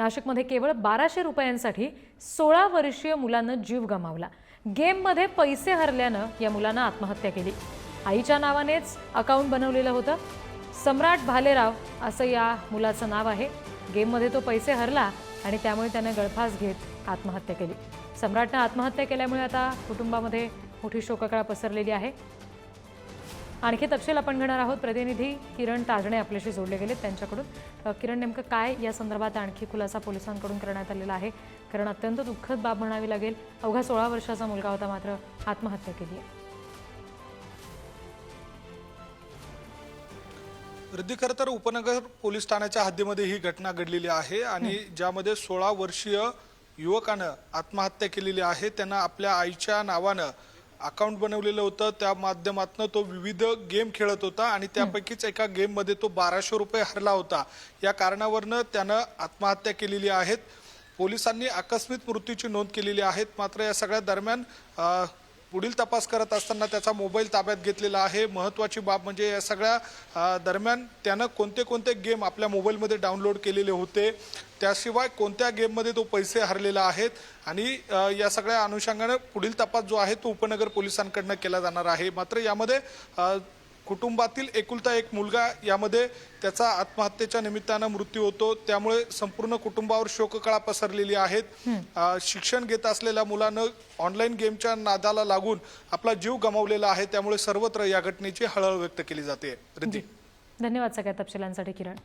नाशिकमध्ये केवळ बाराशे रुपयांसाठी सोळा वर्षीय मुलानं जीव गमावला. गेममध्ये पैसे हरल्यानं या मुलानं आत्महत्या केली. आईच्या नावानेच अकाउंट बनवलेलं होतं. सम्राट भालेराव असं या मुलाचं नाव आहे. गेममध्ये तो पैसे हरला आणि त्यामुळे त्यानं गळफास घेत आत्महत्या केली. सम्राटनं आत्महत्या केल्यामुळे आता कुटुंबामध्ये मोठी शोककळा पसरलेली आहे. आणखी तपशील आपण घेणार आहोत. प्रतिनिधी किरण ताजणे आपल्याशी जोडले गेले त्यांच्याकडून. किरण नेमकं काय या संदर्भात आणखी खुलासा पोलिसांकडून करण्यात आलेला आहे? कारण अत्यंत दुःखद बाब म्हणावी लागेल अवघा सोळा वर्षाचा मुलगा होता मात्र आत्महत्या केली आहे. रिद्धी खरं तर उपनगर पोलीस ठाण्याच्या हद्दीमध्ये ही घटना घडलेली आहे आणि ज्यामध्ये सोळा वर्षीय युवकानं आत्महत्या केलेली आहे. त्यांना आपल्या आईच्या नावानं अकाउंट बनवलेलं होतं. त्या माध्यमातून तो विविध गेम खेळत होता आणि त्यापैकीच एका गेममध्ये तो बाराशे रुपये हरला होता. या कारणावरनं त्यानं आत्महत्या केलेली आहेत. पोलिसांनी आकस्मिक मृत्यूची नोंद केलेली आहे मात्र या सगळ्या दरम्यान पुढील तपास करत असताना त्याचा मोबाईल ताब्यात घेतलेला आहे. महत्त्वाची बाब म्हणजे या सगळ्या दरम्यान त्यानं कोणते कोणते गेम आपल्या मोबाईलमध्ये डाउनलोड केलेले होते. त्याशिवाय कोणत्या गेममध्ये तो पैसे हरलेला आहेत आणि या सगळ्या अनुषंगाने पुढील तपास जो आहे तो उपनगर पोलिसांकडनं केला जाणार आहे. मात्र यामध्ये कुटुंबातील एकुलता एक मुलगा यामध्ये त्याचा आत्महत्येच्या निमित्तानं मृत्यू होतो. त्यामुळे संपूर्ण कुटुंबावर शोककळा पसरलेली आहेत. शिक्षण घेत असलेल्या मुलानं ऑनलाईन गेमच्या नादाला लागून आपला जीव गमावलेला आहे. त्यामुळे सर्वत्र या घटनेची हळहळ व्यक्त केली जाते. धन्यवाद सगळ्या तपशिलांसाठी किरण.